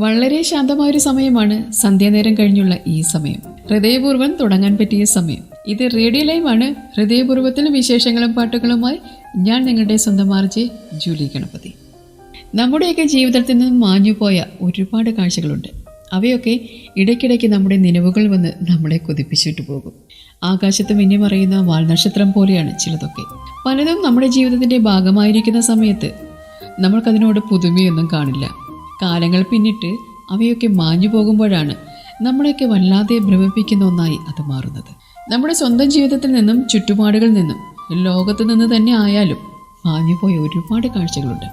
വളരെ ശാന്തമായ ഒരു സമയമാണ് സന്ധ്യാനേരം കഴിഞ്ഞുള്ള ഈ സമയം. ഹൃദയപൂർവം തുടങ്ങാൻ പറ്റിയ സമയം. ഇത് റേഡിയോ ലൈവാണ് ഹൃദയപൂർവത്തിലും വിശേഷങ്ങളും പാട്ടുകളുമായി ഞാൻ നിങ്ങളുടെ സ്വന്തം ആർജെ ജൂലി ഗണപതി. നമ്മുടെയൊക്കെ ജീവിതത്തിൽ നിന്നും മാഞ്ഞുപോയ ഒരുപാട് കാഴ്ചകളുണ്ട്. അവയൊക്കെ ഇടയ്ക്കിടയ്ക്ക് നമ്മുടെ നിലവുകൾ വന്ന് നമ്മളെ കൊതിപ്പിച്ചിട്ട് പോകും. ആകാശത്ത് മിന്നിമറയുന്ന വാൽനക്ഷത്രം പോലെയാണ് ചിലതൊക്കെ. പലതും നമ്മുടെ ജീവിതത്തിന്റെ ഭാഗമായിരിക്കുന്ന സമയത്ത് നമ്മൾക്കതിനോട് പുതുമയൊന്നും കാണില്ല. കാലങ്ങൾ പിന്നിട്ട് അവയൊക്കെ മാഞ്ഞു പോകുമ്പോഴാണ് നമ്മളെയൊക്കെ വല്ലാതെ ഭ്രമിപ്പിക്കുന്ന ഒന്നായി അത് മാറുന്നത്. നമ്മുടെ സ്വന്തം ജീവിതത്തിൽ നിന്നും ചുറ്റുപാടുകളിൽ നിന്നും ലോകത്ത് നിന്ന് തന്നെ ആയാലും മാഞ്ഞുപോയ ഒരുപാട് കാഴ്ചകളുണ്ട്.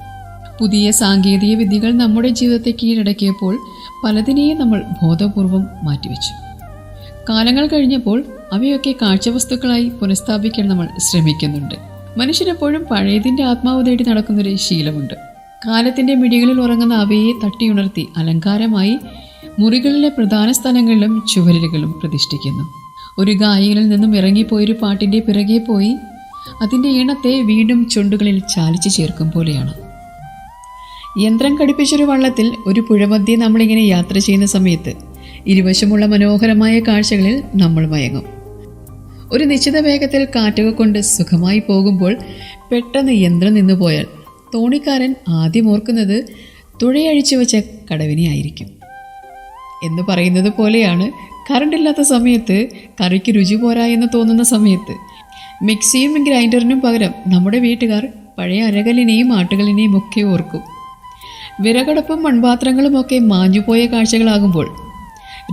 പുതിയ സാങ്കേതിക വിദ്യകൾ നമ്മുടെ ജീവിതത്തെ കീഴടക്കിയപ്പോൾ പലതിനെയും നമ്മൾ ബോധപൂർവം മാറ്റിവെച്ചു. കാലങ്ങൾ കഴിഞ്ഞപ്പോൾ അവയൊക്കെ കാഴ്ചവസ്തുക്കളായി പുനഃസ്ഥാപിക്കാൻ നമ്മൾ ശ്രമിക്കുന്നുണ്ട്. മനുഷ്യരെപ്പോഴും പഴയതിന്റെ ആത്മാവ് തേടി നടക്കുന്നൊരു ശീലമുണ്ട്. കാലത്തിന്റെ മിടികളിൽ ഉറങ്ങുന്ന അവയെ തട്ടിയുണർത്തി അലങ്കാരമായി മുറികളിലെ പ്രധാന സ്ഥലങ്ങളിലും ചുവരലുകളും പ്രതിഷ്ഠിക്കുന്നു. ഒരു ഗായകനിൽ നിന്നും ഇറങ്ങിപ്പോയൊരു പാട്ടിന്റെ പിറകെ പോയി അതിന്റെ ഇണത്തെ വീണ്ടും ചുണ്ടുകളിൽ ചാലിച്ചു ചേർക്കും പോലെയാണ്. യന്ത്രം കടുപ്പിച്ചൊരു വള്ളത്തിൽ ഒരു പുഴമധ്യേ നമ്മളിങ്ങനെ യാത്ര ചെയ്യുന്ന സമയത്ത് ഇരുവശമുള്ള മനോഹരമായ കാഴ്ചകളിൽ നമ്മൾ മയങ്ങും. ഒരു നിശ്ചിത വേഗത്തിൽ കാറ്റുക കൊണ്ട് സുഖമായി പോകുമ്പോൾ പെട്ടെന്ന് യന്ത്രം നിന്നു പോയാൽ തോണിക്കാരൻ ആദ്യം ഓർക്കുന്നത് തുഴയഴിച്ചു വെച്ച കടവിനെ ആയിരിക്കും. എന്ന് പറയുന്നത് പോലെയാണ് കറണ്ടില്ലാത്ത സമയത്ത് കറിക്ക് രുചി പോരാ എന്ന് തോന്നുന്ന സമയത്ത്. മിക്സിയും ഗ്രൈൻഡറിനും പകരം നമ്മുടെ വീട്ടുകാർ പഴയ അരകലിനെയും ആട്ടുകലിനെയും ഒക്കെ ഓർക്കും. വിറകടപ്പും മൺപാത്രങ്ങളും ഒക്കെ മാഞ്ഞുപോയ കാഴ്ചകളാകുമ്പോൾ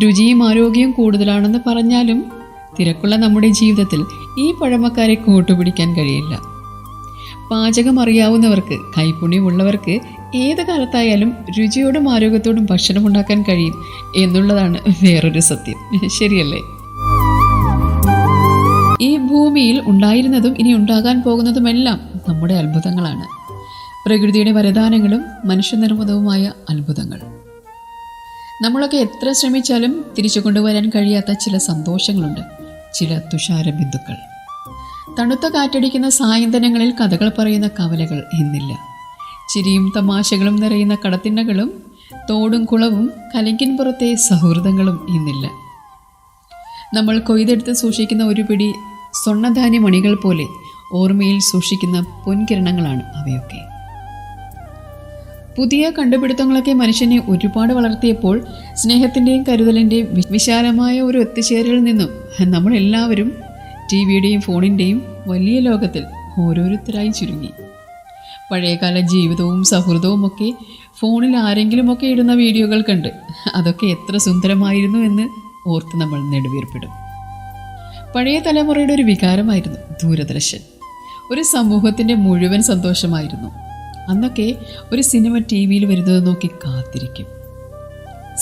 രുചിയും ആരോഗ്യവും കൂടുതലാണെന്ന് പറഞ്ഞാലും തിരക്കുള്ള നമ്മുടെ ജീവിതത്തിൽ ഈ പഴമക്കാരെ കൂട്ടുപിടിക്കാൻ കഴിയില്ല. പാചകം അറിയാവുന്നവർക്ക് കൈപുണ്യമുള്ളവർക്ക് ഏത് കാലത്തായാലും രുചിയോടും ആരോഗ്യത്തോടും ഭക്ഷണം ഉണ്ടാക്കാൻ കഴിയും എന്നുള്ളതാണ് വേറൊരു സത്യം. ശരിയല്ലേ? ഈ ഭൂമിയിൽ ഉണ്ടായിരുന്നതും ഇനി ഉണ്ടാകാൻ പോകുന്നതുമെല്ലാം നമ്മുടെ അത്ഭുതങ്ങളാണ്. പ്രകൃതിയുടെ വരദാനങ്ങളും മനുഷ്യനിർമ്മിതവുമായ അത്ഭുതങ്ങൾ. നമ്മളൊക്കെ എത്ര ശ്രമിച്ചാലും തിരിച്ചു കൊണ്ടുവരാൻ കഴിയാത്ത ചില സന്തോഷങ്ങളുണ്ട്. ചില തുഷാര ബിന്ദുക്കൾ തണുത്ത കാറ്റടിക്കുന്ന സായന്തനങ്ങളിൽ കഥകൾ പറയുന്ന കവലകൾ എന്നില്ല. ചിരിയും തമാശകളും നിറയുന്ന കടത്തിണ്ണകളും തോടും കുളവും കലങ്കിൻപുറത്തെ സൗഹൃദങ്ങളും ഇന്നില്ല. നമ്മൾ കൊയ്തെടുത്ത് സൂക്ഷിക്കുന്ന ഒരു പിടി സ്വർണധാന്യമണികൾ പോലെ ഓർമ്മയിൽ സൂക്ഷിക്കുന്ന പൊൻകിരണങ്ങളാണ് അവയൊക്കെ. പുതിയ കണ്ടുപിടുത്തങ്ങളൊക്കെ മനുഷ്യനെ ഒരുപാട് വളർത്തിയപ്പോൾ സ്നേഹത്തിന്റെയും കരുതലിന്റെയും വിശാലമായ ഒരു ഒത്തുചേരലിൽ നിന്നും നമ്മളെല്ലാവരും ടി വിയുടെയും ഫോണിന്റെയും വലിയ ലോകത്തിൽ ഓരോരുത്തരായി ചുരുങ്ങി. പഴയകാല ജീവിതവും സൗഹൃദവും ഒക്കെ ഫോണിൽ ആരെങ്കിലുമൊക്കെ ഇടുന്ന വീഡിയോകൾ കണ്ട് അതൊക്കെ എത്ര സുന്ദരമായിരുന്നു എന്ന് ഓർത്ത് നമ്മൾ നെടുവീർപ്പിടും. പഴയ തലമുറയുടെ ഒരു വികാരമായിരുന്നു ദൂരദർശൻ. ഒരു സമൂഹത്തിന്റെ മുഴുവൻ സന്തോഷമായിരുന്നു. അന്നൊക്കെ ഒരു സിനിമ ടി വിയിൽ വരുന്നത് നോക്കി കാത്തിരിക്കും.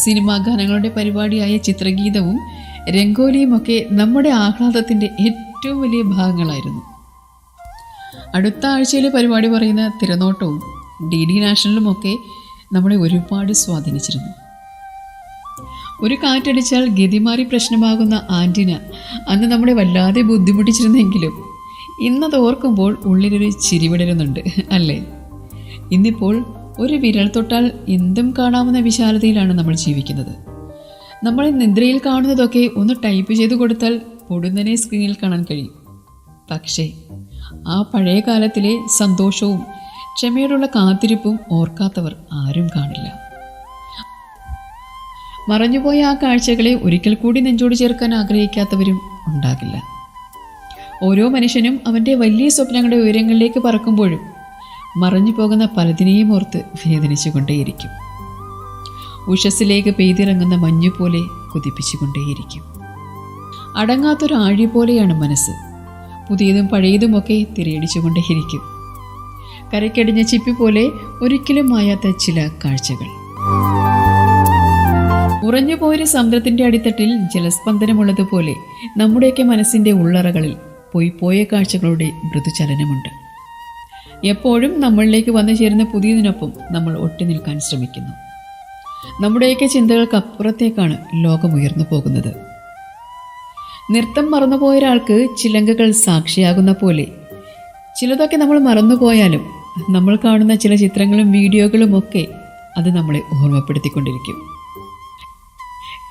സിനിമാ ഗാനങ്ങളുടെ പരിപാടിയായ ചിത്രഗീതവും രംഗോലിയും ഒക്കെ നമ്മുടെ ആഹ്ലാദത്തിന്റെ ഏറ്റവും വലിയ ഭാഗങ്ങളായിരുന്നു. അടുത്ത ആഴ്ചയിലെ പരിപാടി പറയുന്ന തിരനോട്ടവും ഡി ഡി നാഷണലും ഒക്കെ നമ്മളെ ഒരുപാട് സ്വാധീനിച്ചിരുന്നു. ഒരു കാറ്റടിച്ചാൽ ഗതിമാറി പ്രശ്നമാകുന്ന ആന്റിന അന്ന് നമ്മളെ വല്ലാതെ ബുദ്ധിമുട്ടിച്ചിരുന്നെങ്കിലും ഇന്നത് ഓർക്കുമ്പോൾ ഉള്ളിലൊരു ചിരിവിടരുന്നുണ്ട് അല്ലേ? ഇന്നിപ്പോൾ ഒരു വിരൽ തൊട്ടാൽ എന്തും കാണാവുന്ന വിശാലതയിലാണ് നമ്മൾ ജീവിക്കുന്നത്. നമ്മൾ നിദ്രയിൽ കാണുന്നതൊക്കെ ഒന്ന് ടൈപ്പ് ചെയ്ത് കൊടുത്താൽ പൊടുന്നനെ സ്ക്രീനിൽ കാണാൻ കഴിയും. പക്ഷേ ആ പഴയ കാലത്തിലെ സന്തോഷവും ക്ഷമയോടുള്ള കാത്തിരിപ്പും ഓർക്കാത്തവർ ആരും കാണില്ല. മറഞ്ഞുപോയ ആ കാഴ്ചകളെ ഒരിക്കൽ കൂടി നെഞ്ചോട് ചേർക്കാൻ ആഗ്രഹിക്കാത്തവരും ഉണ്ടാകില്ല. ഓരോ മനുഷ്യനും അവന്റെ വലിയ സ്വപ്നങ്ങളുടെ ഉയരങ്ങളിലേക്ക് പറക്കുമ്പോഴും മറഞ്ഞു പോകുന്ന പലതിനെയും ഓർത്ത് വേദനിച്ചുകൊണ്ടേയിരിക്കും. ഉഷസ്സിലേക്ക് പെയ്തിറങ്ങുന്ന മഞ്ഞു പോലെ കുതിപ്പിച്ചുകൊണ്ടേയിരിക്കും. അടങ്ങാത്തൊരു ആഴി പോലെയാണ് മനസ്സ്. പുതിയതും പഴയതുമൊക്കെ തിരയടിച്ചുകൊണ്ടേയിരിക്കും. കരക്കടിഞ്ഞ ചിപ്പി പോലെ ഒരിക്കലും മായാത്ത ചില കാഴ്ചകൾ. ഉറഞ്ഞുപോയൊരു സമുദ്രത്തിന്റെ അടിത്തട്ടിൽ ജലസ്പന്ദനമുള്ളതുപോലെ നമ്മുടെയൊക്കെ മനസ്സിന്റെ ഉള്ളറകളിൽ പോയി പോയ കാഴ്ചകളുടെ മൃദുചലനമുണ്ട് എപ്പോഴും നമ്മളിലേക്ക് വന്നു ചേരുന്ന പുതിയതിനൊപ്പം നമ്മൾ ഒട്ടി നിൽക്കാൻ ശ്രമിക്കുന്നു. നമ്മുടെയൊക്കെ ചിന്തകൾക്ക് അപ്പുറത്തേക്കാണ് ലോകം ഉയർന്നു പോകുന്നത്. നൃത്തം മറന്നുപോയ ഒരാൾക്ക് ചിലങ്കകൾ സാക്ഷിയാകുന്ന പോലെ ചിലതൊക്കെ നമ്മൾ മറന്നുപോയാലും നമ്മൾ കാണുന്ന ചില ചിത്രങ്ങളും വീഡിയോകളും ഒക്കെ അത് നമ്മളെ ഓർമ്മപ്പെടുത്തിക്കൊണ്ടിരിക്കും.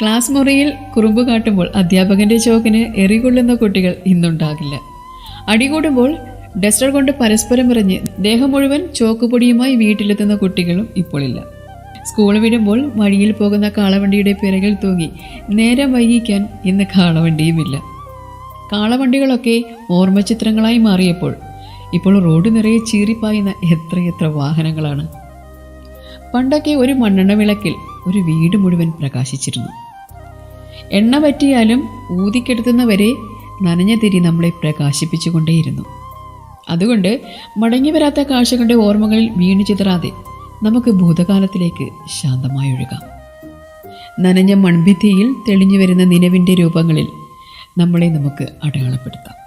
ക്ലാസ് മുറിയിൽ കുറുമ്പ് കാട്ടുമ്പോൾ അധ്യാപകന്റെ ചോക്കിന് എറികൊള്ളുന്ന കുട്ടികൾ ഇന്നുണ്ടാകില്ല. അടികൂടുമ്പോൾ ഡസ്റ്റർ കൊണ്ട് പരസ്പരം എറിഞ്ഞ് ദേഹം മുഴുവൻ ചോക്കുപൊടിയുമായി വീട്ടിലെത്തുന്ന കുട്ടികളും ഇപ്പോഴില്ല സ്കൂൾ വിടുമ്പോൾ വഴിയിൽ പോകുന്ന കാളവണ്ടിയുടെ പിറകിൽ തൂങ്ങി നേരം വൈകിക്കാൻ ഇന്ന് കാളവണ്ടിയുമില്ല. കാളവണ്ടികളൊക്കെ ഓർമ്മചിത്രങ്ങളായി മാറിയപ്പോൾ ഇപ്പോൾ റോഡ് നിറയെ ചീറിപ്പായുന്ന എത്രയെത്ര വാഹനങ്ങളാണ്. പണ്ടൊക്കെ ഒരു മണ്ണെണ്ണ വിളക്കിൽ ഒരു വീട് മുഴുവൻ പ്രകാശിച്ചിരുന്നു. എണ്ണ പറ്റിയാലും ഊതിക്കെടുത്തുന്നവരെ നനഞ്ഞ തിരി നമ്മളെ പ്രകാശിപ്പിച്ചുകൊണ്ടേയിരുന്നു. അതുകൊണ്ട് മടങ്ങി വരാത്ത കാഴ്ചകളുടെ ഓർമ്മകളിൽ വീണു ചിതറാതെ നമുക്ക് ഭൂതകാലത്തിലേക്ക് ശാന്തമായി ഒഴുകാം. നനഞ്ഞ മൺഭിത്തിയിൽ തെളിഞ്ഞു വരുന്ന നിലവിന്റെ രൂപങ്ങളിൽ നമ്മളെ നമുക്ക് അടയാളപ്പെടുത്താം.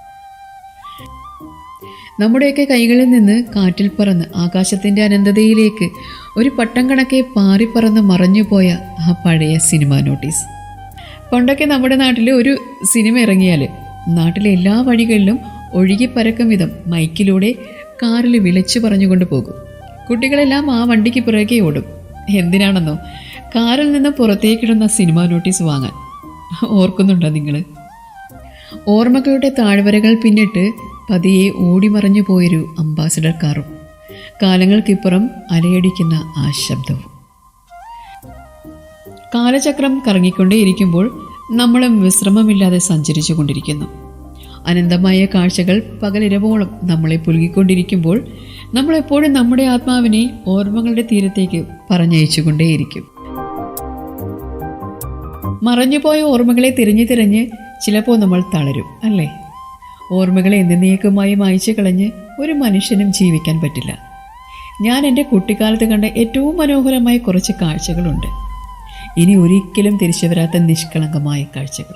നമ്മുടെയൊക്കെ കൈകളിൽ നിന്ന് കാറ്റിൽ പറന്ന് ആകാശത്തിന്റെ അനന്തതയിലേക്ക് ഒരു പട്ടം കണക്കെ പാറിപ്പറന്ന് മറഞ്ഞുപോയ ആ പഴയ സിനിമ നോട്ടീസ്. പണ്ടൊക്കെ നമ്മുടെ നാട്ടിൽ ഒരു സിനിമ ഇറങ്ങിയാൽ നാട്ടിലെ എല്ലാ വഴികളിലും ഒഴുകി പരക്കും വിധം മൈക്കിലൂടെ കാറിൽ വിളിച്ചു പറഞ്ഞുകൊണ്ട് പോകും. കുട്ടികളെല്ലാം ആ വണ്ടിക്ക് പുറകെ ഓടും. എന്തിനാണെന്നോ? കാറിൽ നിന്ന് പുറത്തേക്കിടുന്ന സിനിമ നോട്ടീസ് വാങ്ങാൻ. ഓർക്കുന്നുണ്ടോ നിങ്ങൾ ഓർമ്മകളുടെ താഴ്വരകൾ പിന്നിട്ട് പതിയെ ഓടിമറഞ്ഞു പോയൊരു അംബാസിഡർ കാറും. കാലങ്ങൾക്കിപ്പുറം അലയടിക്കുന്ന ആ ശബ്ദവും. കാലചക്രം കറങ്ങിക്കൊണ്ടേയിരിക്കുമ്പോൾ നമ്മളും വിശ്രമമില്ലാതെ സഞ്ചരിച്ചു കൊണ്ടിരിക്കുന്നു അനന്തമായ കാഴ്ചകൾ പകലിരവോളം നമ്മളെ പുലുകിക്കൊണ്ടിരിക്കുമ്പോൾ നമ്മളെപ്പോഴും നമ്മുടെ ആത്മാവിനെ ഓർമ്മകളുടെ തീരത്തേക്ക് പറഞ്ഞയച്ചുകൊണ്ടേയിരിക്കും. മറഞ്ഞുപോയ ഓർമ്മകളെ തിരഞ്ഞു തിരഞ്ഞ് ചിലപ്പോൾ നമ്മൾ തളരും അല്ലേ? ഓർമ്മകളെ എന്നേക്കുമായി മായ്ച്ചു കളഞ്ഞ് ഒരു മനുഷ്യനും ജീവിക്കാൻ പറ്റില്ല. ഞാൻ എന്റെ കുട്ടിക്കാലത്ത് കണ്ട ഏറ്റവും മനോഹരമായ കുറച്ച് കാഴ്ചകളുണ്ട്. ഇനി ഒരിക്കലും തിരിച്ചു വരാത്ത നിഷ്കളങ്കമായ കാഴ്ചകൾ.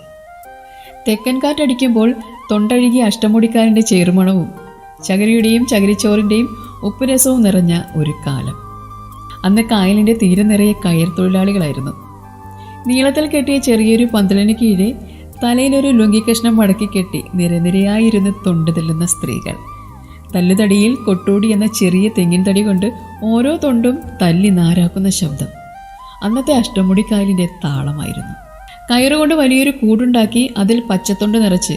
തെക്കൻ കാറ്റടിക്കുമ്പോൾ തൊണ്ടഴുകിയ അഷ്ടമുടിക്കാരന്റെ ചേർമണവും ചകരിയുടെയും ചകിരിച്ചോറിന്റെയും ഉപ്പുരസവും നിറഞ്ഞ ഒരു കാലം. അന്ന് കായലിന്റെ തീരെ നിറയെ കയർ തൊഴിലാളികളായിരുന്നു. നീളത്തിൽ കെട്ടിയ ചെറിയൊരു പന്തലിന് കീഴെ തലയിലൊരു ലുങ്കിക്കഷ്ണം മടക്കി കെട്ടി നിരനിരയായിരുന്ന് തൊണ്ട് തെല്ലുന്ന സ്ത്രീകൾ. തല്ലുതടിയിൽ കൊട്ടൂടി എന്ന ചെറിയ തെങ്ങിൻ തടി കൊണ്ട് ഓരോ തൊണ്ടും തല്ലി നാരാക്കുന്ന ശബ്ദം. അന്നത്തെ അഷ്ടമുടിക്കായലിന്റെ താളമായിരുന്നു. കയറുകൊണ്ട് വലിയൊരു കൂടുണ്ടാക്കി അതിൽ പച്ചത്തൊണ്ട് നിറച്ച്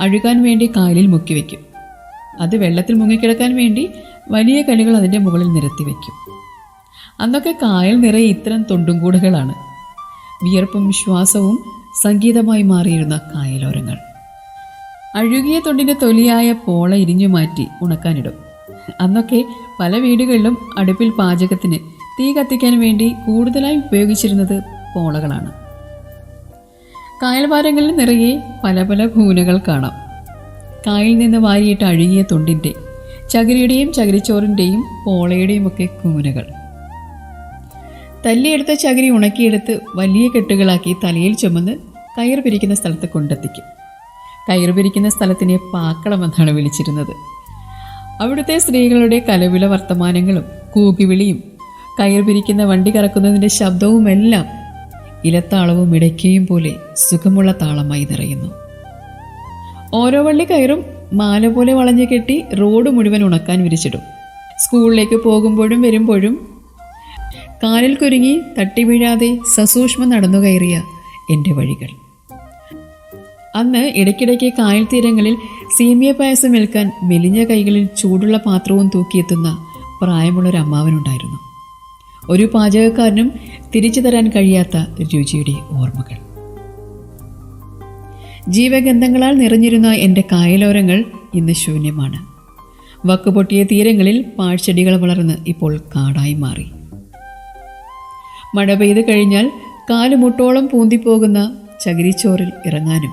അഴുകാൻ വേണ്ടി കായലിൽ മുക്കിവെക്കും അത് വെള്ളത്തിൽ മുങ്ങിക്കിടക്കാൻ വേണ്ടി വലിയ കല്ലുകൾ അതിന്റെ മുകളിൽ നിരത്തി വയ്ക്കും. അന്നൊക്കെ കായൽ നിറയെ ഇത്തരം തൊണ്ടും കൂടുകളാണ് വിയർപ്പും ശ്വാസവും സംഗീതമായി മാറിയിരുന്ന കായലോരങ്ങൾ. അഴുകിയ തൊണ്ടിന്റെ തൊലിയായ പോള ഇരിഞ്ഞു മാറ്റി ഉണക്കാനിടും. അന്നൊക്കെ പല വീടുകളിലും അടുപ്പിൽ പാചകത്തിന് തീ കത്തിക്കാൻ വേണ്ടി കൂടുതലായി ഉപയോഗിച്ചിരുന്നത് പോളകളാണ്. കായൽവാരങ്ങളിൽ നിറയെ പല പല ഭൂനകൾ കാണാം. കായിൽ നിന്ന് വാരിയിട്ട് അഴുകിയ തൊണ്ടിന്റെ ചകിരിയുടെയും ചകിരിച്ചോറിന്റെയും പോളയുടെയും ഒക്കെ കൂനകൾ. തല്ലിയെടുത്ത ചകിരി ഉണക്കിയെടുത്ത് വലിയ കെട്ടുകളാക്കി തലയിൽ ചുമന്ന് കയർ പിരിക്കുന്ന സ്ഥലത്ത് കൊണ്ടെത്തിക്കും. കയർ പിരിക്കുന്ന സ്ഥലത്തിനെ പാക്കളമെന്നാണ് വിളിച്ചിരുന്നത്. അവിടുത്തെ സ്ത്രീകളുടെ കലവില വർത്തമാനങ്ങളും കൂകിവിളിയും കയർ പിരിക്കുന്ന വണ്ടി കറക്കുന്നതിന്റെ ശബ്ദവുമെല്ലാം ഇലത്താളവും ഇടയ്ക്കയും പോലെ സുഖമുള്ള താളമായി നിറയുന്നു. ഓരോ വള്ളി കയറും മാല പോലെ വളഞ്ഞു കെട്ടി റോഡ് മുഴുവൻ ഉണക്കാൻ വിരിച്ചിടും. സ്കൂളിലേക്ക് പോകുമ്പോഴും വരുമ്പോഴും കാലിൽ കുരുങ്ങി തട്ടി വീഴാതെ സസൂക്ഷ്മം നടന്നു കയറിയ എന്റെ വഴികൾ. അന്ന് ഇടയ്ക്കിടയ്ക്ക് കായൽ തീരങ്ങളിൽ സീമിയ പായസം വിൽക്കാൻ മെലിഞ്ഞ കൈകളിൽ ചൂടുള്ള പാത്രവും തൂക്കിയെത്തുന്ന പ്രായമുള്ളൊരു അമ്മാവനുണ്ടായിരുന്നു. ഒരു പാചകക്കാരനും തിരിച്ചു തരാൻ കഴിയാത്ത രുചിയുടെ ഓർമ്മകൾ. ജീവഗന്ധങ്ങളാൽ നിറഞ്ഞിരുന്ന എന്റെ കായലോരങ്ങൾ ഇന്ന് ശൂന്യമാണ്. വക്കുപൊട്ടിയ തീരങ്ങളിൽ പാഴ്ചെടികൾ വളർന്ന് ഇപ്പോൾ കാടായി മാറി. മഴ പെയ്ത് കഴിഞ്ഞാൽ കാലുമുട്ടോളം പൂന്തിപ്പോകുന്ന ചകിരിച്ചോറിൽ ഇറങ്ങാനും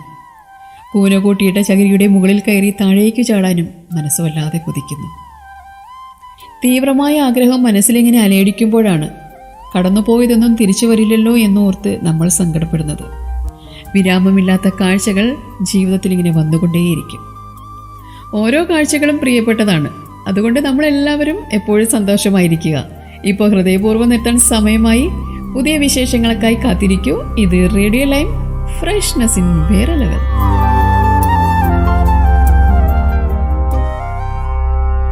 കൂന കൂട്ടിയിട്ട ചകിരിയുടെ മുകളിൽ കയറി താഴേക്ക് ചാടാനും മനസ്സ് വല്ലാതെ കൊതിക്കുന്നു. തീവ്രമായ ആഗ്രഹം മനസ്സിലിങ്ങനെ അലയടിക്കുമ്പോഴാണ് കടന്നുപോയതൊന്നും തിരിച്ചു വരില്ലല്ലോ എന്നോർത്ത് നമ്മൾ സങ്കടപ്പെടുന്നത്. വിരാമമില്ലാത്ത കാഴ്ചകൾ ജീവിതത്തിൽ ഇങ്ങനെ വന്നുകൊണ്ടേയിരിക്കും. ഓരോ കാഴ്ചകളും പ്രിയപ്പെട്ടതാണ്. അതുകൊണ്ട് നമ്മളെല്ലാവരും എപ്പോഴും സന്തോഷമായിരിക്കുക. ഇപ്പോൾ ഹൃദയപൂർവം നിർത്താൻ സമയമായി. പുതിയ വിശേഷങ്ങൾക്കായി കാത്തിരിക്കൂ. ഇത് റേഡിയോ ലൈൻ ഫ്രഷ്നസ് ഇൻ വേറെ ലെവൽ